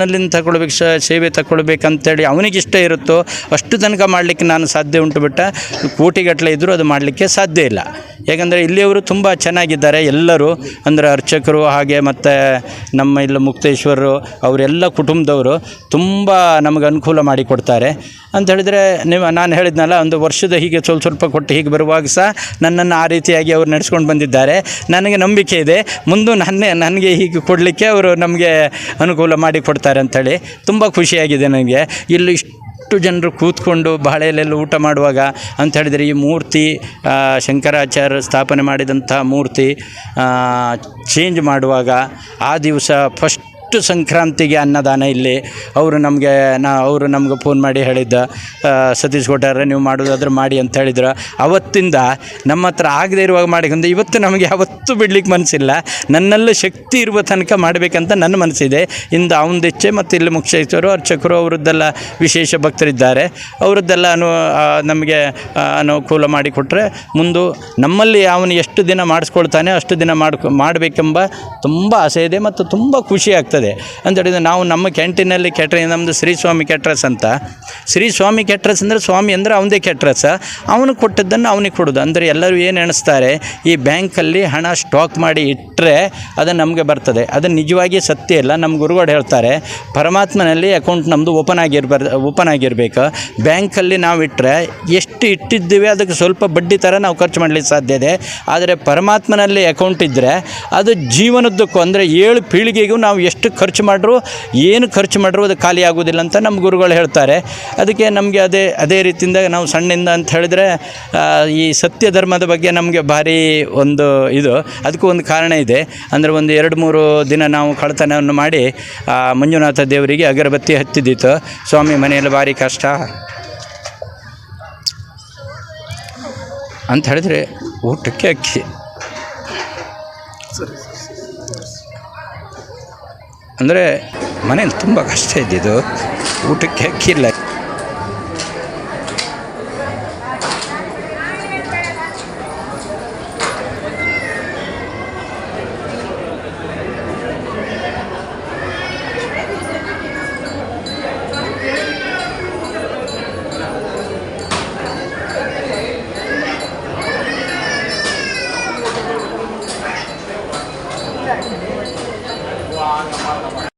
ನನ್ನಲ್ಲಿ ತಗೊಳ್ಬೇಕು ಸೇವೆ ತಗೊಳ್ಬೇಕಂತೇಳಿ ಅವನಿಗೆ ಇಷ್ಟ ಇರುತ್ತೋ ಅಷ್ಟು ತನಕ ಮಾಡಲಿಕ್ಕೆ ನಾನು ಸಾಧ್ಯ ಉಂಟು ಬಿಟ್ಟ ಕೋಟಿಗಟ್ಟಲೆ ಇದ್ದರೂ ಅದು ಮಾಡಲಿಕ್ಕೆ ಸಾಧ್ಯ ಇಲ್ಲ. ಯಾಕಂದರೆ ಇಲ್ಲಿಯವರು ತುಂಬ ಚೆನ್ನಾಗಿದ್ದಾರೆ, ಎಲ್ಲರೂ ಅಂದರೆ ಅರ್ಚಕರು ಹಾಗೆ ಮತ್ತು ನಮ್ಮ ಇಲ್ಲಿ ಮುಕ್ತೇಶ್ವರರು ಅವರೆಲ್ಲ ಕುಟುಂಬದವರು ತುಂಬ ನಮಗೆ ಅನುಕೂಲ ಮಾಡಿಕೊಡ್ತಾರೆ ಅಂತ ಹೇಳಿದರೆ ನೀವು ನಾನು ಹೇಳಿದ್ನಲ್ಲ, ಒಂದು ವರ್ಷದ ಹೀಗೆ ಸ್ವಲ್ಪ ಸ್ವಲ್ಪ ಕೊಟ್ಟು ಹೀಗೆ ಬರುವಾಗ ಸಹ ನನ್ನನ್ನು ಆ ರೀತಿಯಾಗಿ ಅವರು ನಡೆಸ್ಕೊಂಡು ಬಂದಿದ್ದಾರೆ. ನನಗೆ ನಂಬಿಕೆ ಇದೆ. ಮುಂದೆ ನನ್ನೇ, ನನಗೆ ಹೀಗೆ ಕೊಡಲಿಕ್ಕೆ ಅವರು ನಮಗೆ ಅನುಕೂಲ ಮಾಡಿ ಕೊಡ್ತಾರೆ ಅಂಥೇಳಿ ತುಂಬ ಖುಷಿಯಾಗಿದೆ ನನಗೆ. ಇಲ್ಲಿ ಇಷ್ಟು ಜನರು ಕೂತ್ಕೊಂಡು ಬಾಳೆಲೆಲ್ಲ ಊಟ ಮಾಡುವಾಗ ಅಂತ ಹೇಳಿದರೆ ಈ ಮೂರ್ತಿ ಶಂಕರಾಚಾರ್ಯ ಸ್ಥಾಪನೆ ಮಾಡಿದಂಥ ಮೂರ್ತಿ ಚೇಂಜ್ ಮಾಡುವಾಗ ಆ ದಿವಸ ಫಸ್ಟ್ ಸಂಕ್ರಾಂತಿಗೆ ಅನ್ನದಾನ ಇಲ್ಲಿ? ಅವರು ನಮಗೆ ನಾ, ಅವರು ನಮ್ಗೆ ಫೋನ್ ಮಾಡಿ ಹೇಳಿದ್ದ ಸತೀಶ್ ಕೊಟ್ಟಾರೆ ನೀವು ಮಾಡೋದಾದ್ರೆ ಮಾಡಿ ಅಂತ ಹೇಳಿದ್ರು. ಅವತ್ತಿಂದ ನಮ್ಮ ಹತ್ರ ಆಗದೆ ಇರುವಾಗ ಮಾಡಿಕೊಂಡು ಇವತ್ತು ನಮಗೆ ಯಾವತ್ತೂ ಬಿಡ್ಲಿಕ್ಕೆ ಮನಸ್ಸಿಲ್ಲ ನನ್ನೆಲ್ಲ ಶಕ್ತಿ ಇರುವ ತನಕ ಮಾಡಬೇಕಂತ ನನ್ನ ಮನಸ್ಸಿದೆ. ಇಂದ ಇಚ್ಛೆ ಮತ್ತು ಇಲ್ಲಿ ಮುಖ್ಯಸ್ಥರು, ಅರ್ಚಕರು ಅವರದ್ದೆಲ್ಲ ವಿಶೇಷ ಭಕ್ತರಿದ್ದಾರೆ. ಅವರದ್ದೆಲ್ಲ ಅನು ನಮಗೆ ಅನುಕೂಲ ಮಾಡಿಕೊಟ್ರೆ ಮುಂದೆ ನಮ್ಮಲ್ಲಿ ಅವನು ಎಷ್ಟು ದಿನ ಮಾಡಿಸ್ಕೊಳ್ತಾನೆ, ಅಷ್ಟು ದಿನ ಮಾಡ್ಕೊ, ಮಾಡಬೇಕೆಂಬ ತುಂಬ ಆಸೆ ಇದೆ ಮತ್ತು ತುಂಬ ಖುಷಿ ಆಗ್ತದೆ. ಅಂತ ಹೇಳಿದ್ರೆ ನಾವು ನಮ್ಮ ಕ್ಯಾಂಟೀನಲ್ಲಿ ಕೆಟ್ರೆ ನಮ್ಮದು ಶ್ರೀ ಸ್ವಾಮಿ ಕೆಟ್ರೆಸ್ ಅಂತ. ಶ್ರೀ ಸ್ವಾಮಿ ಕೆಟ್ರೆಸ್ ಅಂದರೆ ಸ್ವಾಮಿ ಅಂದರೆ ಅವನದೇ ಕೆಟ್ರಸ. ಅವನು ಕೊಟ್ಟದ್ದನ್ನು ಅವನಿಗೆ ಕೊಡೋದು. ಅಂದರೆ ಎಲ್ಲರೂ ಏನು ಎಣಿಸ್ತಾರೆ, ಈ ಬ್ಯಾಂಕಲ್ಲಿ ಹಣ ಸ್ಟಾಕ್ ಮಾಡಿ ಇಟ್ಟರೆ ಅದು ನಮಗೆ ಬರ್ತದೆ. ಅದು ನಿಜವಾಗಿ ಸತ್ಯ ಇಲ್ಲ. ನಮ್ಮ ಗುರುಗಳು ಹೇಳ್ತಾರೆ, ಪರಮಾತ್ಮನಲ್ಲಿ ಅಕೌಂಟ್ ನಮ್ಮದು ಓಪನ್ ಆಗಿರ್ಬಾರ್ದು ಓಪನ್ ಆಗಿರಬೇಕು. ಬ್ಯಾಂಕಲ್ಲಿ ನಾವು ಇಟ್ಟರೆ ಎಷ್ಟು ಇಟ್ಟಿದ್ದೀವಿ ಅದಕ್ಕೆ ಸ್ವಲ್ಪ ಬಡ್ಡಿ ಥರ ನಾವು ಖರ್ಚು ಮಾಡಲಿಕ್ಕೆ ಸಾಧ್ಯ ಇದೆ. ಆದರೆ ಪರಮಾತ್ಮನಲ್ಲಿ ಅಕೌಂಟ್ ಇದ್ದರೆ ಅದು ಜೀವನದ್ದಕ್ಕೂ ಅಂದರೆ ಏಳು ಪೀಳಿಗೆಗೂ ನಾವು ಎಷ್ಟು ಖರ್ಚು ಮಾಡಿದ್ರು ಏನು ಖರ್ಚು ಮಾಡ್ರು ಅದು ಖಾಲಿ ಆಗೋದಿಲ್ಲ ಅಂತ ನಮ್ಮ ಗುರುಗಳು ಹೇಳ್ತಾರೆ. ಅದಕ್ಕೆ ನಮಗೆ ಅದೇ ಅದೇ ರೀತಿಯಿಂದ ನಾವು ಸಣ್ಣಿಂದ ಅಂತ ಹೇಳಿದ್ರೆ ಈ ಸತ್ಯ ಧರ್ಮದ ಬಗ್ಗೆ ನಮಗೆ ಭಾರಿ ಒಂದು ಇದು. ಅದಕ್ಕೂ ಒಂದು ಕಾರಣ ಇದೆ. ಅಂದರೆ ಒಂದು ಎರಡು ಮೂರು ದಿನ ನಾವು ಕಳ್ತನವನ್ನು ಮಾಡಿ ಮಂಜುನಾಥ ದೇವರಿಗೆ ಅಗರಬತ್ತಿ ಹತ್ತಿದ್ದಿತ್ತು ಸ್ವಾಮಿ ಮನೆಯಲ್ಲಿ ಭಾರಿ ಕಷ್ಟ. ಅಂತ ಹೇಳಿದರೆ ಊಟಕ್ಕೆ ಅಕ್ಕಿ. ಅಂದರೆ ಮನೇಲಿ ತುಂಬ ಕಷ್ಟ ಇದ್ದಿದ್ದು. ಊಟಕ್ಕೆ ಅಕ್ಕಿ ಇಲ್ಲ